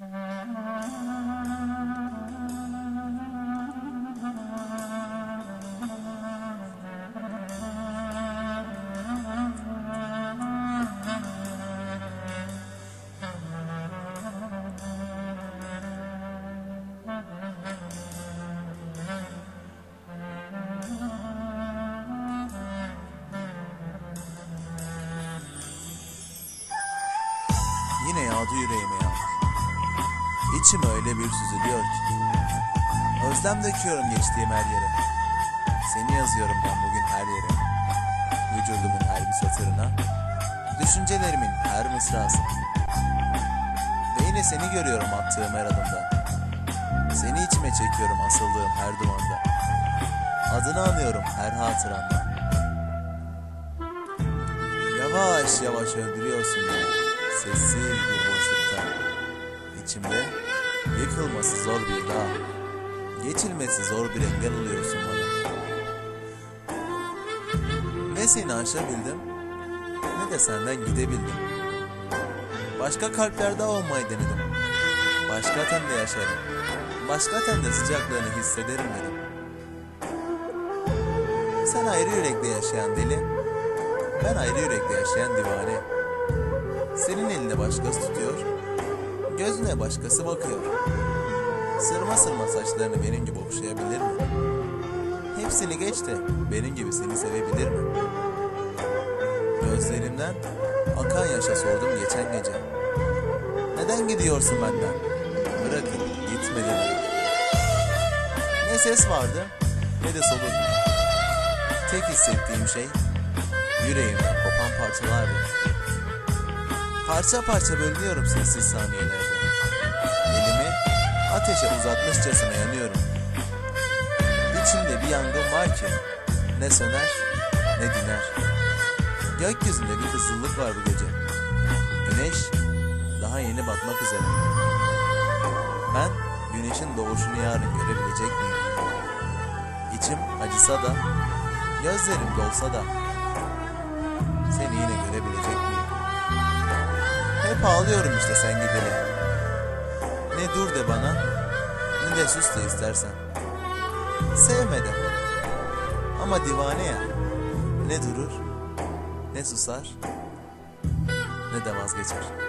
你那样就有点没有。İçim öyle bir süzülüyor ki. Özlem döküyorum geçtiğim her yere. Seni yazıyorum ben bugün her yere. Vücudumun her bir satırına. Düşüncelerimin her mısrasına. Ve yine seni görüyorum attığım her adımda. Seni içime çekiyorum asıldığım her dumanda. Adını anıyorum her hatıramda. Yavaş yavaş öldürüyorsun beni. Sessiz bir boşlukta. İçimde yıkılması zor bir dağ. Geçilmesi zor bir engel oluyorsun bana. Ne seni aşabildim ne de senden gidebildim. Başka kalplerde olmayı denedim. Başka tende yaşarım. Başka tende sıcaklığını hissederim dedim. Sen ayrı yürekle yaşayan deli, ben ayrı yürekle yaşayan divane. Senin elinde başkası tutuyor, gözüne başkası bakıyor. Sırma sırma saçlarını benim gibi okşayabilir mi? Hepsini geç de benim gibi seni sevebilir mi? Gözlerimden akan yaşa sordum geçen gece. Neden gidiyorsun benden? Bırakın gitme dedim. Ne ses vardı ne de soluk. Tek hissettiğim şey yüreğimden kopan parçalardı. Parça parça bölünüyorum sessiz saniyelerde. Elimi ateşe uzatmışçasına yanıyorum. İçimde bir yangın var ki ne söner ne diner. Gökyüzünde bir kızıllık var bu gece. Güneş daha yeni batmak üzere. Ben güneşin doğuşunu yarın görebilecek miyim? İçim acısa da, gözlerim dolsa da seni yine görebilecek miyim? Hep ağlıyorum işte sen gideli. Ne dur de bana, ne de sus da istersen. Sevmedim. Ama divane ya. Ne durur, ne susar, ne de vazgeçer.